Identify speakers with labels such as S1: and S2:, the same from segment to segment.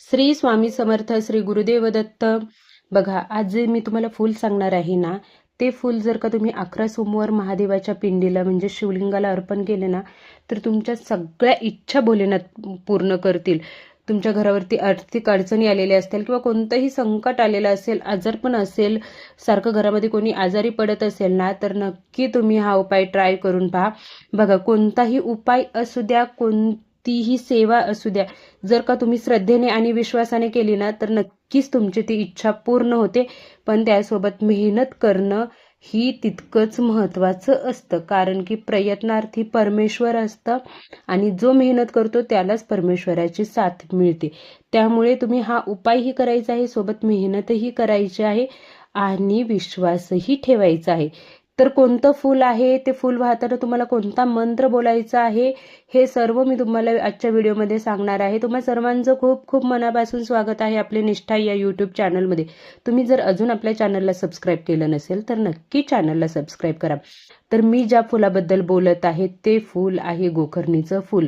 S1: श्री स्वामी समर्थ श्री गुरुदेव दत्त. बघा आज जे मी तुम्हाला फूल सांगणार आहे ना ते फूल जर का तुम्ही अकरा सोमवार महादेवाच्या पिंडीला म्हणजे शिवलिंगाला अर्पण केले ना तर तुमच्या सगळ्या इच्छा भोलेनाथ पूर्ण करतील. तुमच्या घरावरती आर्थिक अडचणी आलेल्या असतील किंवा कोणतंही संकट आलेलं असेल आजार पण असेल सारखं घरामध्ये कोणी आजारी पडत असेल ना तर नक्की तुम्ही हा उपाय ट्राय करून पहा. बघा कोणताही उपाय असू द्या कोणतीही सेवा असू द्या जर का तुम्ही श्रद्धेने आणि विश्वासाने केली ना तर नक्कीच तुमची ती इच्छा पूर्ण होते. पण त्यासोबत मेहनत करणं ही तितकंच महत्त्वाचं असतं. कारण की प्रयत्नार्थी परमेश्वर असतं आणि जो मेहनत करतो त्यालाच परमेश्वराची साथ मिळते. त्यामुळे तुम्ही हा उपायही करायचा आहे सोबत मेहनतही करायची आहे आणि विश्वासही ठेवायचा आहे. तर कोणतं फूल आहे? ते फूल वाहताना तुम्हाला कोणता मंत्र बोलायचा आहे? हे सर्व मी तुम्हाला आजच्या व्हिडिओमध्ये सांगणार आहे. तुम्हा सर्वांचं खूप खूप मनापासून स्वागत आहे आपले निष्ठा या यूट्यूब चॅनलमध्ये तुम्ही जर अजून आपल्या चॅनलला सबस्क्राईब केलं नसेल तर नक्की चॅनलला सबस्क्राईब करा. तर मी ज्या फुलाबद्दल बोलत आहे ते फूल आहे गोखर्णीचं फूल.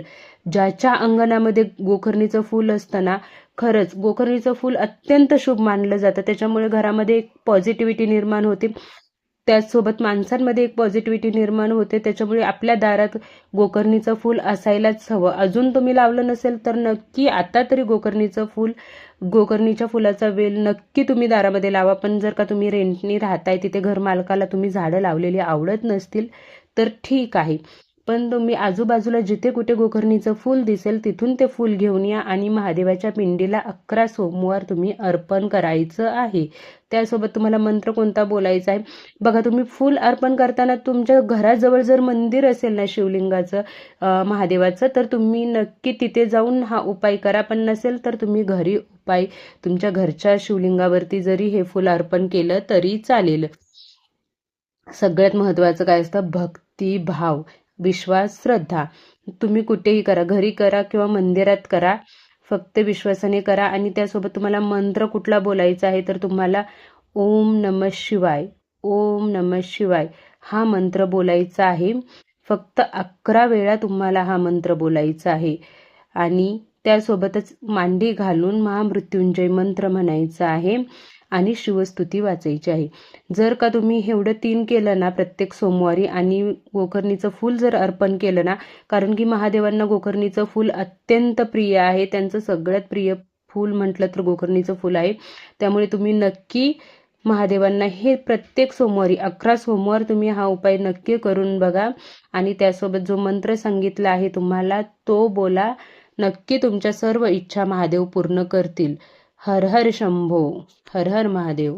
S1: ज्याच्या अंगणामध्ये गोखर्णीचं फूल असतं ना खरंच गोखर्णीचं फूल अत्यंत शुभ मानलं जातं. त्याच्यामुळे घरामध्ये एक पॉझिटिव्हिटी निर्माण होते. त्याचसोबत माणसांमध्ये एक पॉझिटिव्हिटी निर्माण होते. त्याच्यामुळे आपल्या दारात गोकर्णीचं फूल असायलाच हवं. अजून तुम्ही लावलं नसेल तर नक्की आता तरी गोकर्णीचं फूल गोकर्णीच्या फुलाचा वेल नक्की तुम्ही दारामध्ये लावा. पण जर का तुम्ही रेंटनी राहताय तिथे घरमालकाला तुम्ही झाडं लावलेली आवडत नसतील तर ठीक आहे. पण तुम्ही आजूबाजूला जिथे कुठे गोकर्णीचं फूल दिसेल तिथून ते फूल घेऊन या आणि महादेवाच्या पिंडीला अकरा सोमवार तुम्ही अर्पण करायचं आहे. त्यासोबत तुम्हाला मंत्र कोणता बोलायचा आहे? बघा तुम्ही फूल अर्पण करताना तुमच्या घराजवळ जर मंदिर असेल ना शिवलिंगाचं महादेवाचं तर तुम्ही नक्की तिथे जाऊन हा उपाय करा. पण नसेल तर तुम्ही घरी उपाय तुमच्या घरच्या शिवलिंगावरती जरी हे फूल अर्पण केलं तरी चालेल. सगळ्यात महत्त्वाचं काय असतं? भक्ती भाव विश्वास श्रद्धा. तुम्ही कुठेही करा घरी करा किंवा मंदिरात करा फक्त विश्वासाने करा आणि त्यासोबत तुम्हाला मंत्र कुठला बोलायचा आहे तर तुम्हाला ओम नम शिवाय ओम नम शिवाय हा मंत्र बोलायचा आहे. फक्त अकरा वेळा तुम्हाला हा मंत्र बोलायचा आहे. आणि त्यासोबतच मांडी घालून महामृत्युंजय मंत्र म्हणायचा आहे. आणि शिवस्तुती वाचायची आहे. जर का तुम्ही एवढं तीन केलं ना प्रत्येक सोमवारी आणि गोकर्णीचं फूल जर अर्पण केलं ना कारण की महादेवांना गोकर्णीचं फूल अत्यंत प्रिय आहे त्यांचं सगळ्यात प्रिय फूल म्हटलं तर गोकर्णीचं फूल आहे. त्यामुळे तुम्ही नक्की महादेवांना हे प्रत्येक सोमवारी अकरा सोमवार तुम्ही हा उपाय नक्की करून बघा. आणि त्यासोबत जो मंत्र सांगितला आहे तुम्हाला तो बोला. नक्की तुमच्या सर्व इच्छा महादेव पूर्ण करतील. हर हर शंभो हर हर महादेव.